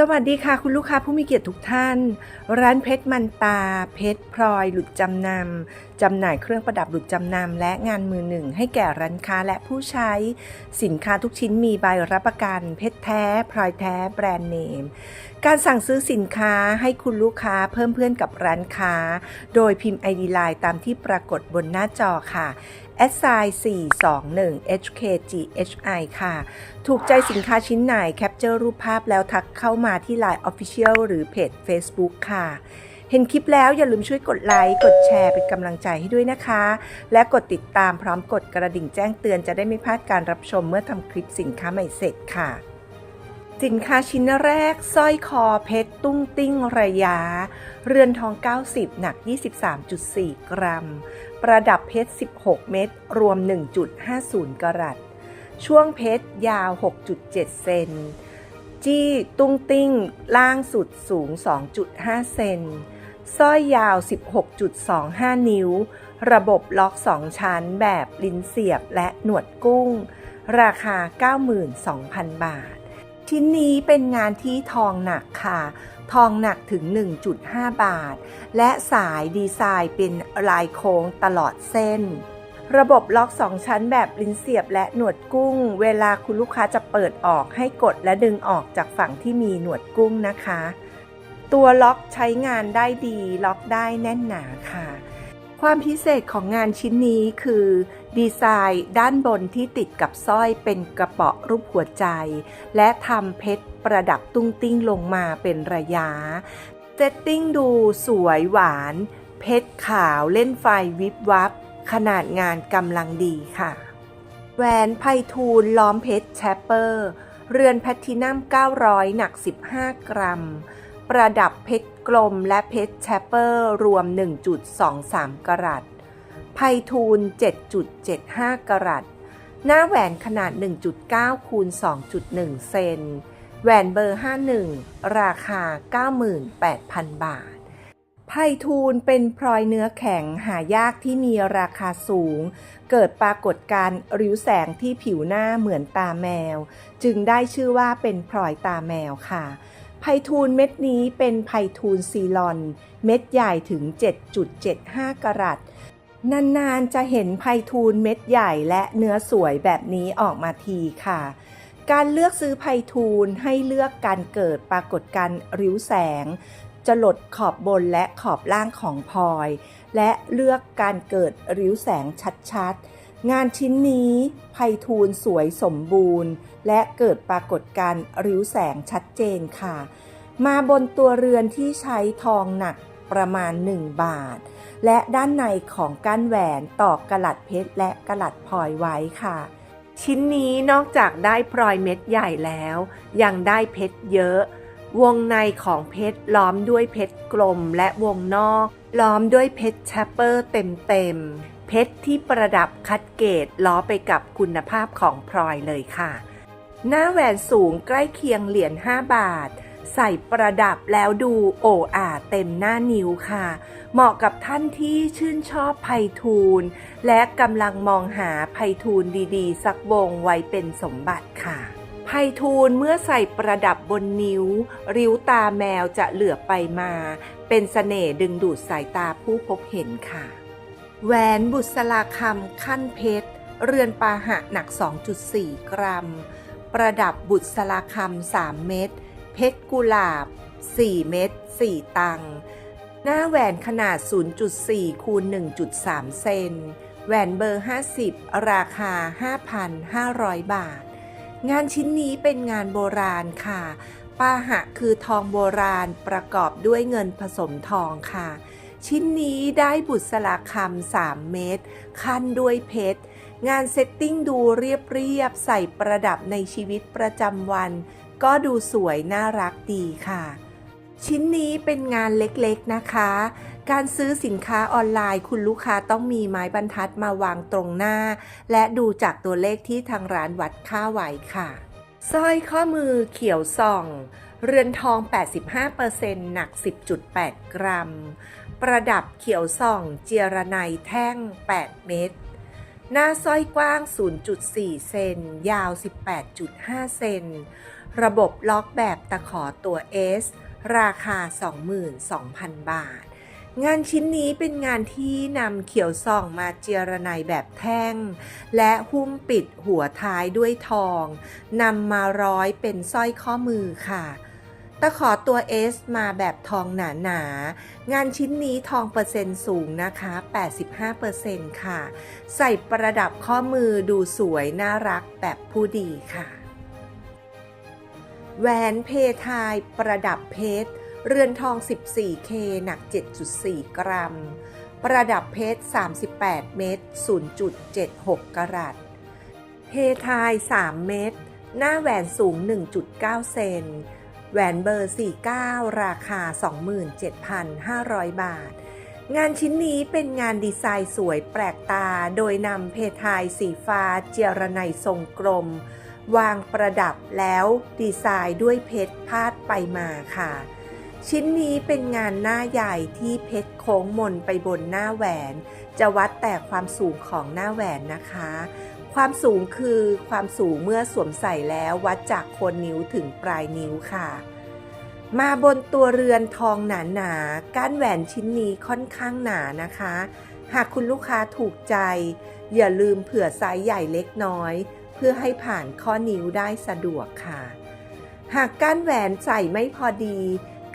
สวัสดีค่ะคุณลูกค้าผู้มีเกียรติทุกท่าน ร้านเพชรมันตา เพชรพลอยหลุดจำนำจำหน่ายเครื่องประดับหลุดจำนำและงานมือหนึ่ง ให้แก่ร้านค้าและผู้ใช้ สินค้าทุกชิ้นมีใบรับประกัน เพชรแท้ พลอยแท้ แบรนด์เนม การสั่งซื้อสินค้าให้คุณลูกค้าเพิ่มเพื่อนกับร้านค้า โดยพิมพ์ ID Line ตามที่ปรากฏบนหน้าจอค่ะ s i 421 HKGHI ค่ะ ถูกใจสินค้าชิ้นไหนแคปเจอร์รูปภาพแล้วทักเข้ามาที่ Line Official หรือเพจ Facebook ค่ะ เห็นคลิปแล้วอย่าลืมช่วยกดไลค์ กดแชร์เป็นกำลังใจให้ด้วยนะคะ และกดติดตามพร้อมกดกระดิ่งแจ้งเตือนจะได้ไม่พลาดการรับชมเมื่อทำคลิปสินค้าใหม่เสร็จค่ะ สินค้าชิ้นแรกสร้อยคอเพชรตุ้งติ้งระยะ เรือนทอง 90 หนัก 23.4 กรัม ประดับเพชร 16 เม็ดรวม 1.50 กรัตช่วงเพชรยาว 6.7 เซน จี้ตุ้งติ้ง ล่างสุดสูง 2.5 เซนสร้อยยาว 16.25 นิ้ว ระบบล็อก 2 ชั้นแบบลิ้นเสียบและหนวดกุ้ง ราคา 92,000 บาท ชิ้นนี้เป็นงานที่ทองหนักค่ะ ทองหนักถึง 1.5 บาท และสายดีไซน์เป็นลายโค้งตลอดเส้น ระบบล็อก2ชั้นแบบลิ้นเสียบและหนวดกุ้ง เวลาคุณลูกค้าจะเปิดออกให้กดและดึงออกจากฝั่งที่มีหนวดกุ้งนะคะ ตัวล็อกใช้งานได้ดี ล็อกได้แน่นหนาค่ะ ความพิเศษของงานชิ้นนี้คือ ดีไซน์ด้านบนที่ติดกับสร้อยเป็นกระเป๋อรูปหัวใจ และทำเพชรประดับตุ้งติ้งลงมาเป็นระยะเซตติ้งดูสวยหวาน เพชรขาวเล่นไฟวิบวับ ขนาดงานกำลังดีค่ะ แหวนไพทูลล้อมเพชรแชปเปอร์ เรือนแพลตตินัม900 หนัก 15 กรัม ประดับเพชรกลมและเพชรแชปเปอร์ รวม 1.23 กรัต ไพทูล7.75 กรัต หน้าแหวนขนาด 1.9 คูณ 2.1 เซน แหวนเบอร์ 51 ราคา 98,000 บาท ไพทูลเป็นพลอยเนื้อแข็งหายากที่มีราคาสูง เกิดปรากฏการริ้วแสงที่ผิวหน้าเหมือนตาแมว จึงได้ชื่อว่าเป็นพลอยตาแมวค่ะไพทูลเม็ดนี้เป็นไพทูลซีลอน เม็ดใหญ่ถึง 7.75 กรัต นานๆจะเห็นไพทูลเม็ดใหญ่และเนื้อสวยแบบนี้ออกมาทีค่ะ การเลือกซื้อไพทูลให้เลือกการเกิดปรากฏการริ้วแสงจะหลดขอบบนและขอบล่างของพลอย และเลือกการเกิดริ้วแสงชัดๆ งานชิ้นนี้ไพทูลสวยสมบูรณ์ และเกิดปรากฏการริ้วแสงชัดเจนค่ะ มาบนตัวเรือนที่ใช้ทองหนัก ประมาณ 1 บาท และด้านในของก้านแหวนตอกกระลัดเพชรและกระลัดพลอยไว้ค่ะ ชิ้นนี้นอกจากได้พลอยเม็ดใหญ่แล้ว ยังได้เพชรเยอะ วงในของเพชรล้อมด้วยเพชรกลมและวงนอก ล้อมด้วยเพชรแชปเปอร์เต็มๆเพชรที่ประดับคัดเกตล้อไปกับคุณภาพของพลอยเลยค่ะ หน้าแหวนสูงใกล้เคียงเหรียญ5บาท ใส่ประดับแล้วดูโอ้อาเต็มหน้านิ้วค่ะ เหมาะกับท่านที่ชื่นชอบไพทูลและกำลังมองหาไพทูลดีๆ สักวงไว้เป็นสมบัติค่ะไพทูลเมื่อใส่ประดับบนนิ้ว ริ้วตาแมวจะเหลือไปมา เป็นเสน่ห์ดึงดูดสายตาผู้พบเห็นค่ะ แหวนบุษราคำขั้นเพชร เรือนปาหะหนัก 2.4 กรัม ประดับบุษราคำ3เม็ด เพชรกุหลาบ 4 เม็ด 4 ตัง หน้าแหวนขนาด 0.4 คูณ 1.3 เซน แหวนเบอร์ 50 ราคา 5,500 บาท งานชิ้นนี้เป็นงานโบราณค่ะปาหะคือทองโบราณประกอบด้วยเงินผสมทองค่ะ ชิ้นนี้ได้บุษราคำ 3 เม็ดขั้นด้วยเพชร งานเซตติ้งดูเรียบๆใส่ประดับในชีวิตประจำวัน ก็ดูสวยน่ารักดีค่ะ ชิ้นนี้เป็นงานเล็กๆนะคะ การซื้อสินค้าออนไลน์คุณลูกค้าต้องมีไม้บรรทัดมาวางตรงหน้า และดูจากตัวเลขที่ทางร้านวัดค่าไว้ค่ะสร้อยข้อมือเขียวส่อง เรือนทอง 85%หนัก 10.8 กรัม ประดับเขียวส่อง เจียระไนแท่ง 8 เม็ด หน้าสร้อยกว้าง 0.4 เซน ยาว 18.5 เซน ระบบล็อกแบบตะขอตัว S ราคา 22,000 บาท งานชิ้นนี้เป็นงานที่นำเขียวส่องมาเจียระไนแบบแท่ง และหุ้มปิดหัวท้ายด้วยทอง นำมาร้อยเป็นสร้อยข้อมือค่ะ ตะขอตัว S มาแบบทองหนาๆนางานชิ้นนี้ทองเปอร์เซ็นต์สูงนะคะ 85%ค่ะ ใส่ประดับข้อมือดูสวยน่ารักแบบผู้ดีค่ะ แหวนเพทายประดับเพชร เรือนทอง 14K หนัก 7.4 กรัม ประดับเพชร 38 เม็ด 0.76 กรัตเพทาย 3 เม็ด หน้าแหวนสูง 1.9 เซน แหวนเบอร์ 49 ราคา 27,500 บาท งานชิ้นนี้เป็นงานดีไซน์สวยแปลกตา โดยนำเพทายสีฟ้าเจรไนทรงกลม วางประดับแล้วดีไซน์ด้วยเพชรพาดไปมาค่ะ ชิ้นนี้เป็นงานหน้าใหญ่ที่เพชรโค้งมนไปบนหน้าแหวน จะวัดแต่ความสูงของหน้าแหวนนะคะ ความสูงคือความสูงเมื่อสวมใส่แล้ววัดจากโคนนิ้วถึงปลายนิ้วค่ะ มาบนตัวเรือนทองหนาๆนาก้านแหวนชิ้นนี้ค่อนข้างหนานะคะ หากคุณลูกค้าถูกใจ อย่าลืมเผื่อไซส์ใหญ่เล็กน้อย เพื่อให้ผ่านข้อนิ้วได้สะดวกค่ะ หากก้านแหวนใส่ไม่พอดี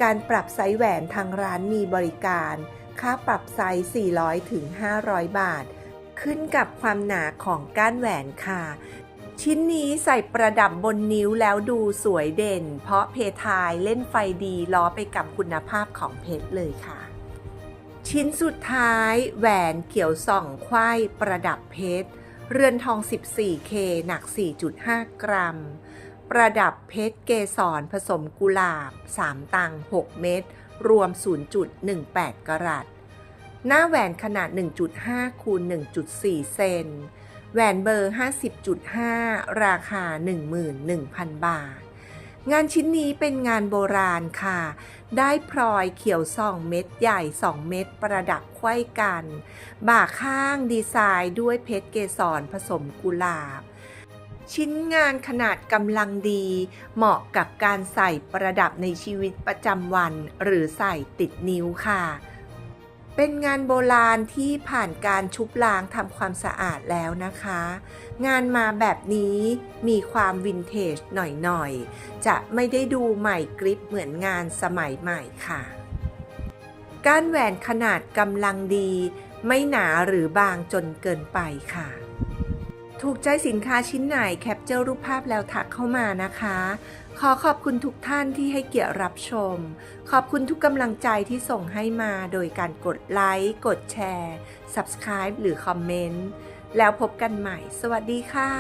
การปรับไซส์แหวนทางร้านมีบริการ ค่าปรับไซส์ 400 ถึง 500 บาท ขึ้นกับความหนาของก้านแหวนค่ะ ชิ้นนี้ใส่ประดับบนนิ้วแล้วดูสวยเด่น เพราะเพทายเล่นไฟดีล้อไปกับคุณภาพของเพชรเลยค่ะ ชิ้นสุดท้ายแหวนเขียวส่องควายประดับเพชร เรือนทอง 14K หนัก 4.5 กรัม ประดับเพชรเกสรผสมกุหลาบ 3 ตัง 6 เม็ด รวม 0.18 กรัต หน้าแหวนขนาด 1.5 คูณ 1.4 เซน แหวนเบอร์ 50.5 ราคา 11,000 บาท งานชิ้นนี้เป็นงานโบราณค่ะ ได้พลอยเขียวส่องเม็ดใหญ่ 2 เม็ดประดับไขว้กัน บ่าข้างดีไซน์ด้วยเพชรเกสรผสมกุหลาบ ชิ้นงานขนาดกำลังดี เหมาะกับการใส่ประดับในชีวิตประจำวัน หรือใส่ติดนิ้วค่ะ เป็นงานโบราณที่ผ่านการชุบล้างทำความสะอาดแล้วนะคะ งานมาแบบนี้มีความวินเทจหน่อยๆ จะไม่ได้ดูใหม่กริปเหมือนงานสมัยใหม่ค่ะ ก้านแหวนขนาดกำลังดี ไม่หนาหรือบางจนเกินไปค่ะ ถูกใจสินค้าชิ้นไหนแคปเจอร์รูปภาพแล้วทักเข้ามานะคะ ขอขอบคุณทุกท่านที่ให้เกียรติรับชม ขอบคุณทุกกำลังใจที่ส่งให้มาโดยการกดไลค์ กดแชร์ Subscribe หรือคอมเมนต์ แล้วพบกันใหม่ สวัสดีค่ะ